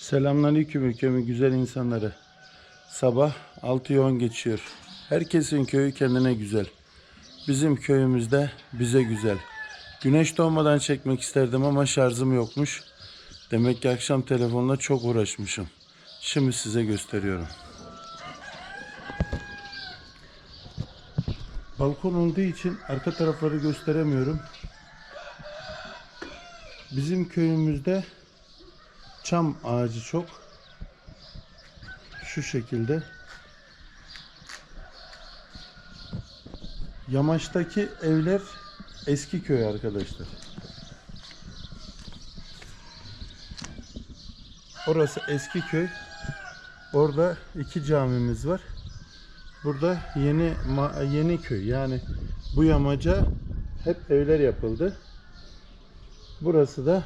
Selamünaleyküm ülkemin güzel insanları. Sabah 6'yı 10 geçiyor. Herkesin köyü kendine güzel. Bizim köyümüzde bize güzel. Güneş doğmadan çekmek isterdim ama şarjım yokmuş. Demek ki akşam telefonla çok uğraşmışım. Şimdi size gösteriyorum. Balkon olduğu için arka tarafları gösteremiyorum. Bizim köyümüzde çam ağacı çok. Şu şekilde. Yamaçtaki evler eski köy arkadaşlar. Orası eski köy. Orada iki camimiz var. Burada yeni yeni köy yani bu yamaca hep evler yapıldı. Burası da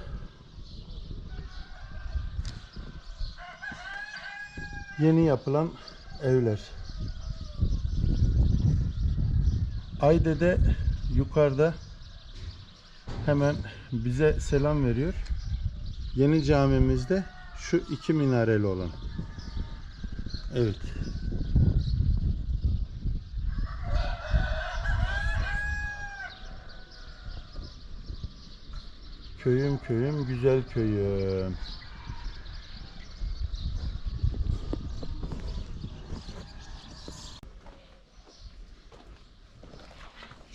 yeni yapılan evler. Aydede yukarıda hemen bize selam veriyor. Yeni camimizde şu iki minareli olan. Evet. Köyüm köyüm güzel köyüm.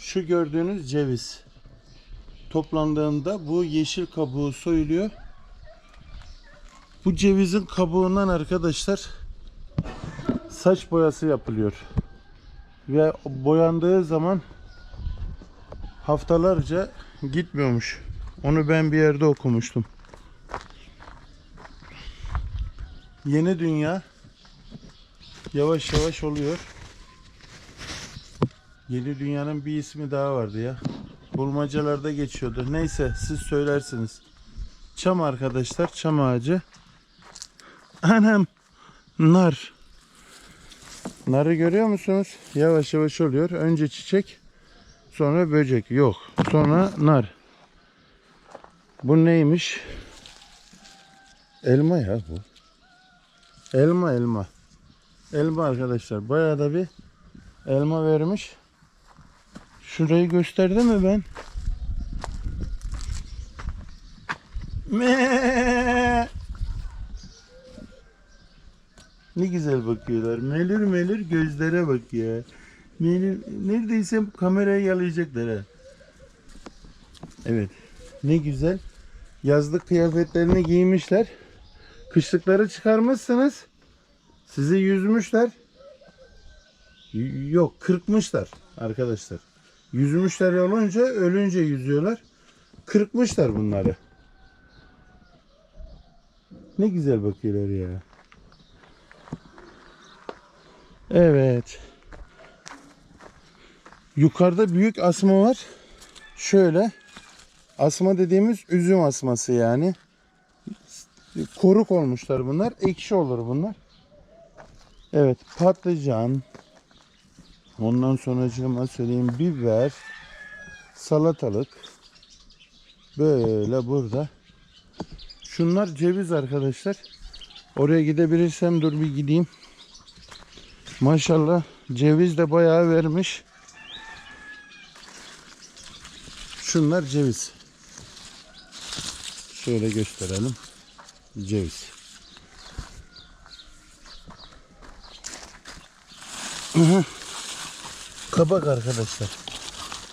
Şu gördüğünüz ceviz toplandığında bu yeşil kabuğu soyuluyor. Bu cevizin kabuğundan arkadaşlar saç boyası yapılıyor. Ve boyandığı zaman haftalarca gitmiyormuş. Onu ben bir yerde okumuştum. Yeni dünya yavaş yavaş oluyor. Yeni dünyanın bir ismi daha vardı ya. Bulmacalarda geçiyordu. Neyse siz söylersiniz. Çam arkadaşlar, çam ağacı. Anam, nar. Narı görüyor musunuz? Yavaş yavaş oluyor. Önce çiçek, sonra böcek. Yok, sonra nar. Bu neymiş? Elma ya bu. Elma elma. Elma arkadaşlar. Bayağı da bir elma vermiş. Şurayı gösterdi mi ben? Me. Ne güzel bakıyorlar. Melür melür gözlere bak ya. Melür, neredeyse kamerayı yalayacaklar ha. Evet. Ne güzel. Yazlık kıyafetlerini giymişler. Kışlıkları çıkarmışsınız. Sizi yüzmüşler. Yok kırpmışlar arkadaşlar. Yüzmüşler olunca ölünce yüzüyorlar. Kırpmışlar bunları. Ne güzel bakıyorlar ya. Evet. Yukarıda büyük asma var. Şöyle. Asma dediğimiz üzüm asması yani. Koruk olmuşlar bunlar. Ekşi olur bunlar. Evet patlıcan. Ondan sonra söyleyeyim biber. Salatalık. Böyle burada. Şunlar ceviz arkadaşlar. Oraya gidebilirsem dur bir gideyim. Maşallah ceviz de bayağı vermiş. Şunlar ceviz. Şöyle gösterelim. Ceviz. Hı. kabak arkadaşlar.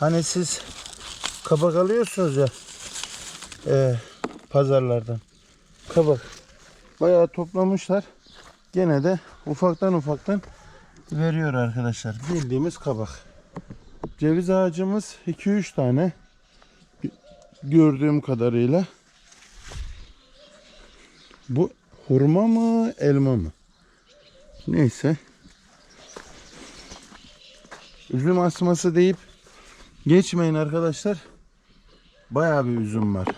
Hani siz kabak alıyorsunuz ya e, pazarlardan. Kabak. Bayağı toplamışlar. Gene de ufaktan ufaktan veriyor arkadaşlar. Bildiğimiz kabak. Ceviz ağacımız 2-3 tane gördüğüm kadarıyla. Bu hurma mı elma mı? Neyse. Üzüm asması deyip geçmeyin arkadaşlar. Bayağı bir üzüm var.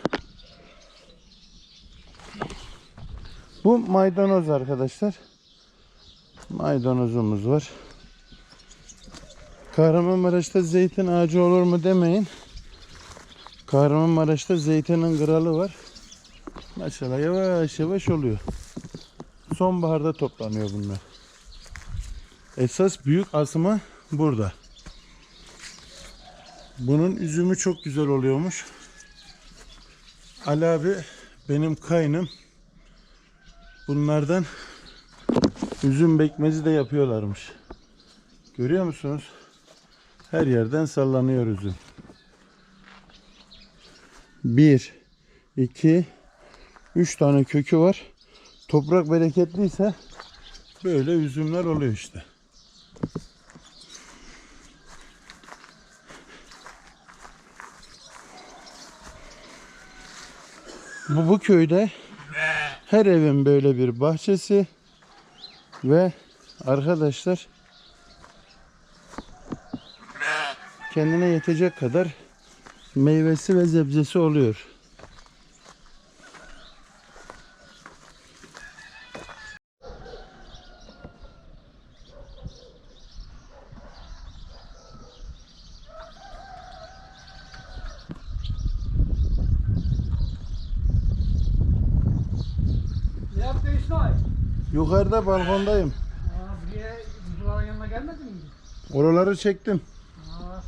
Bu maydanoz arkadaşlar. Maydanozumuz var. Kahramanmaraş'ta zeytin ağacı olur mu demeyin. Kahramanmaraş'ta zeytinin kralı var. Maşallah yavaş yavaş oluyor. sonbaharda toplanıyor bunlar. Esas büyük asımı burada. Bunun üzümü çok güzel oluyormuş. Ali abi benim kaynım bunlardan üzüm bekmezi de yapıyorlarmış. Görüyor musunuz? Her yerden sallanıyor üzüm. Bir, iki, üç tane kökü var. Toprak bereketliyse böyle üzümler oluyor işte. Bu, bu köyde her evin böyle bir bahçesi ve arkadaşlar kendine yetecek kadar meyvesi ve zebzesi oluyor. Yukarıda balkondayım. Aa, buraya kuzuların yanına gelmedin mi? Oraları çektim. Aa,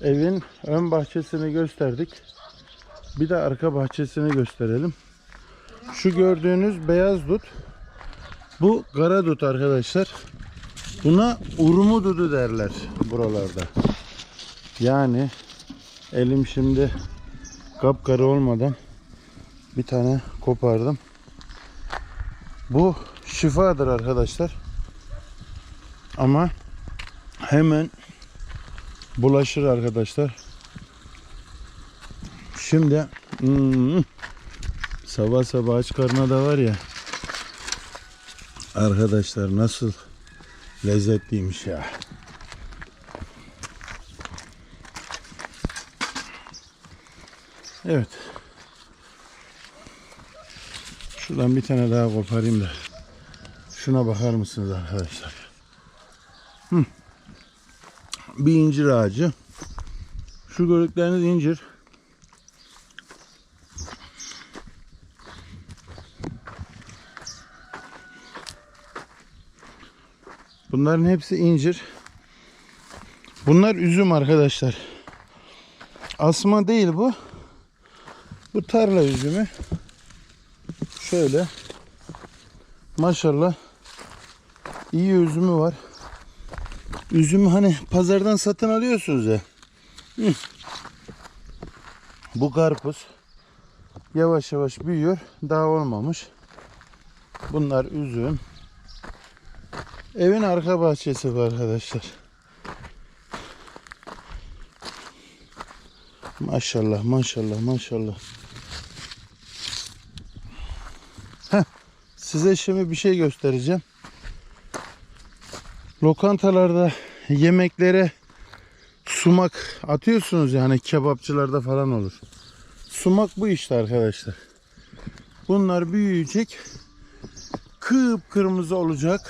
Evin ön bahçesini gösterdik. Bir de arka bahçesini gösterelim. Şu gördüğünüz beyaz dut. Bu kara dut arkadaşlar. Buna urmu dudu derler buralarda. Yani elim şimdi kapkara olmadan bir tane kopardım. Bu şifadır arkadaşlar. Ama hemen bulaşır arkadaşlar. Şimdi hmm, sabah sabah aç karnına da var ya arkadaşlar nasıl lezzetliymiş ya. Evet. Şuradan bir tane daha koparayım da. Şuna bakar mısınız arkadaşlar? Hı. Bir incir ağacı. Şu gördükleriniz incir. Bunların hepsi incir. Bunlar üzüm arkadaşlar. Asma değil bu. Bu tarla üzümü. Şöyle. Maşallah. iyi üzümü var. Üzümü hani pazardan satın alıyorsunuz ya. Hı. Bu karpuz. Yavaş yavaş büyüyor. Daha olmamış. Bunlar üzüm. Evin arka bahçesi var arkadaşlar. Maşallah maşallah maşallah. Size şimdi bir şey göstereceğim. Lokantalarda yemeklere sumak atıyorsunuz yani kebapçılarda falan olur. Sumak bu işte arkadaşlar. Bunlar büyüyecek. Kıpkırmızı olacak.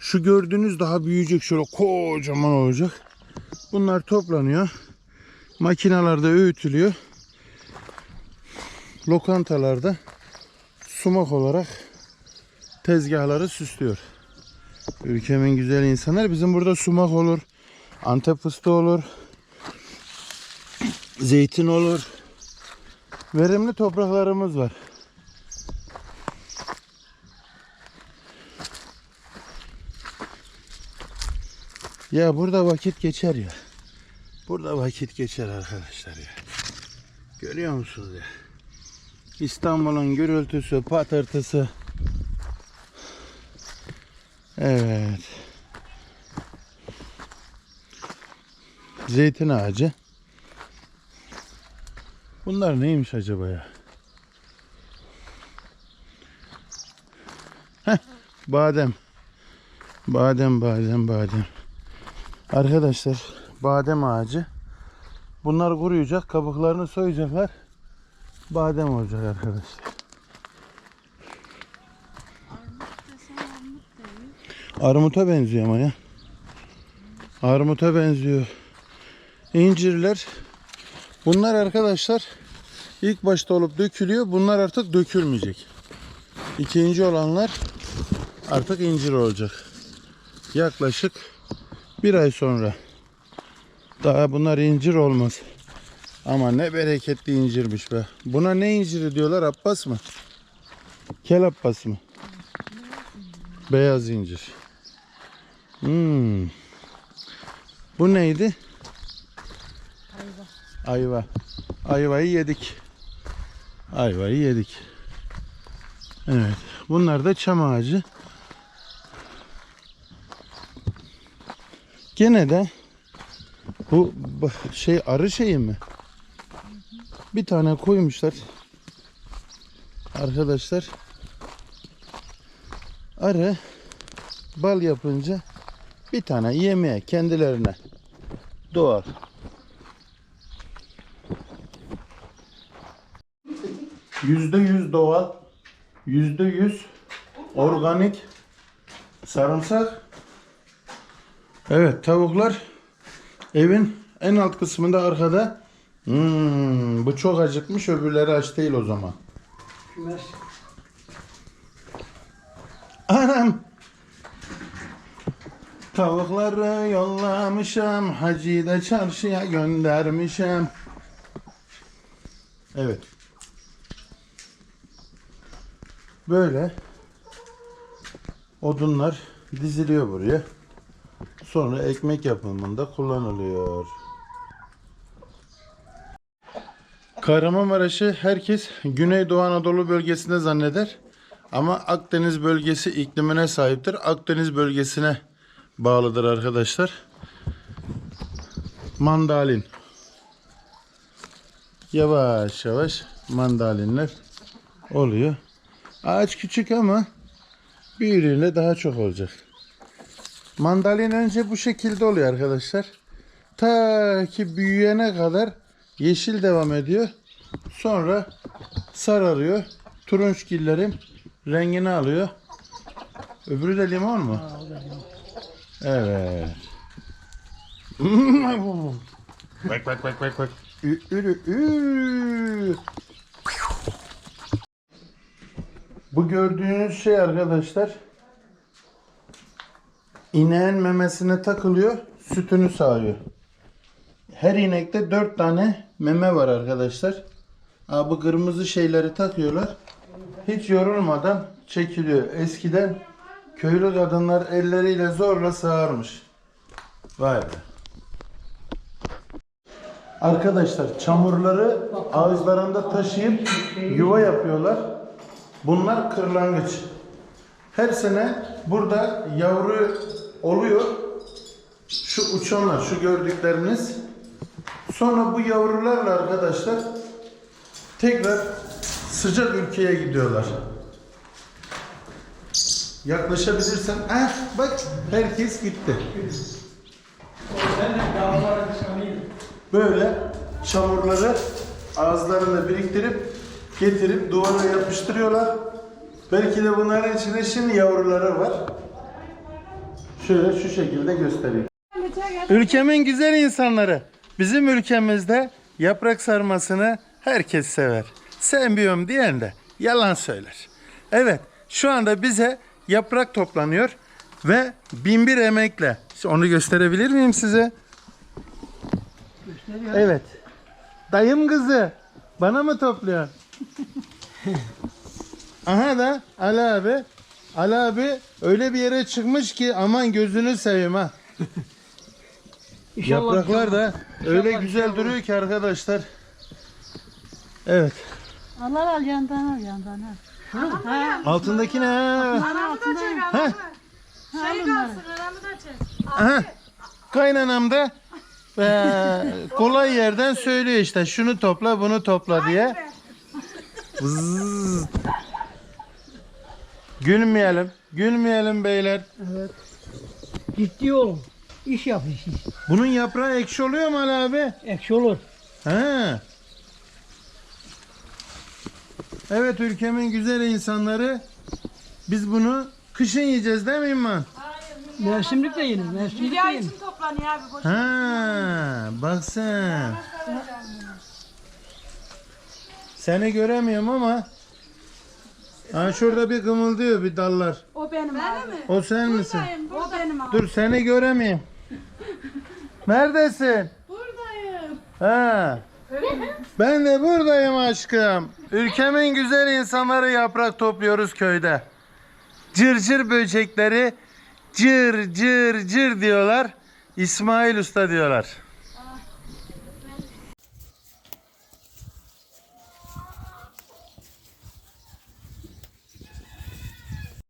Şu gördüğünüz daha büyüyecek. Şöyle kocaman olacak. Bunlar toplanıyor. Makinalarda öğütülüyor. Lokantalarda sumak olarak tezgahları süslüyor. Ülkemin güzel insanlar. Bizim burada sumak olur. Antep fıstığı olur. Zeytin olur. Verimli topraklarımız var. Ya burada vakit geçer ya. Burada vakit geçer arkadaşlar ya. Görüyor musunuz ya? İstanbul'un gürültüsü, patırtısı. Evet. Zeytin ağacı. Bunlar neymiş acaba ya? Heh, badem. Badem, badem, badem. Arkadaşlar, badem ağacı. Bunlar kuruyacak, kabuklarını soyacaklar. Badem olacak arkadaşlar. Armuta benziyor ama ya. Armuta benziyor. incirler. Bunlar arkadaşlar ilk başta olup dökülüyor. Bunlar artık dökülmeyecek. İkinci olanlar artık incir olacak. Yaklaşık bir ay sonra. Daha bunlar incir olmaz. Ama ne bereketli incirmiş be. Buna ne inciri diyorlar Abbas mı? Kel Abbas mı? Beyaz incir. Hmm. Bu neydi? Ayva. Ayvayı yedik. Ayvayı yedik. Evet. Bunlar da çam ağacı. Gene de bu şey arı şeyi mi? Bir tane koymuşlar. Arkadaşlar arı bal yapınca bir tane yemeğe kendilerine doğar. Yüzde yüz doğal, yüzde yüz organik sarımsak. Evet tavuklar evin en alt kısmında arkada. Hmm, bu çok acıkmış öbürleri aç değil o zaman. Kümes. Anam. Tavukları yollamışım. Hacı da çarşıya göndermişim. Evet. Böyle odunlar diziliyor buraya. Sonra ekmek yapımında kullanılıyor. Kahramanmaraş'ı herkes Güneydoğu Anadolu bölgesinde zanneder. Ama Akdeniz bölgesi iklimine sahiptir. Akdeniz bölgesine bağlıdır arkadaşlar. Mandalin. Yavaş yavaş mandalinler oluyor. Ağaç küçük ama büyüdüğünde daha çok olacak. Mandalin önce bu şekilde oluyor arkadaşlar. Ta ki büyüyene kadar yeşil devam ediyor. Sonra sararıyor. Turunçgillerin rengini alıyor. Öbürü de limon mu? Ha, o da limon. Evet. bak bak bak bak bak. Ü, ürü, ü. Bu gördüğünüz şey arkadaşlar ineğin memesine takılıyor, sütünü sağıyor. Her inekte dört tane meme var arkadaşlar. Aa, bu kırmızı şeyleri takıyorlar. Hiç yorulmadan çekiliyor. Eskiden köylü kadınlar elleriyle zorla sağarmış. Vay be. Arkadaşlar çamurları ağızlarında taşıyıp yuva yapıyorlar. Bunlar kırlangıç. Her sene burada yavru oluyor. Şu uçanlar, şu gördükleriniz. Sonra bu yavrularla arkadaşlar tekrar sıcak ülkeye gidiyorlar. Yaklaşabilirsen, ah bak herkes gitti. Böyle çamurları ağızlarında biriktirip getirip duvara yapıştırıyorlar. Belki de bunların içinde şimdi yavruları var. Şöyle şu şekilde göstereyim. Ülkemin güzel insanları. Bizim ülkemizde yaprak sarmasını herkes sever. Sevmiyorum diyen de yalan söyler. Evet şu anda bize yaprak toplanıyor ve binbir emekle. Onu gösterebilir miyim size? Gösteriyor. Evet. Dayım kızı. Bana mı topluyorsun? Aha da Ali abi. Ali abi öyle bir yere çıkmış ki aman gözünü seveyim ha. İnşallah Yapraklar da öyle İnşallah güzel inşallah. duruyor ki arkadaşlar. Evet. Allah al yandan al yandan al. Ha, Altındaki ne? Anamı da çek anamı. Şey kalsın anamı da çek. Aha. Kaynanam da eee, kolay yerden söylüyor işte şunu topla bunu topla diye. Gülmeyelim. Gülmeyelim beyler. Ciddi olun. İş yapın siz. Bunun yaprağı ekşi oluyor mu Ali abi? Ekşi olur. He. Evet ülkemin güzel insanları. Biz bunu kışın yiyeceğiz değil mi İmman? Mevsimlik de yenir. Mevsimlik de yenir. için topla kapanıyor abi. Boş. Ha, bak sen. Seni göremiyorum ama ha şurada bir kımıldıyor bir dallar. O benim abi. O sen misin? O benim abi. Dur seni göremeyeyim. Neredesin? Buradayım. Ha. Ben de buradayım aşkım. Ülkemin güzel insanları yaprak topluyoruz köyde. Cır cır böcekleri cır cır cır diyorlar. İsmail Usta diyorlar.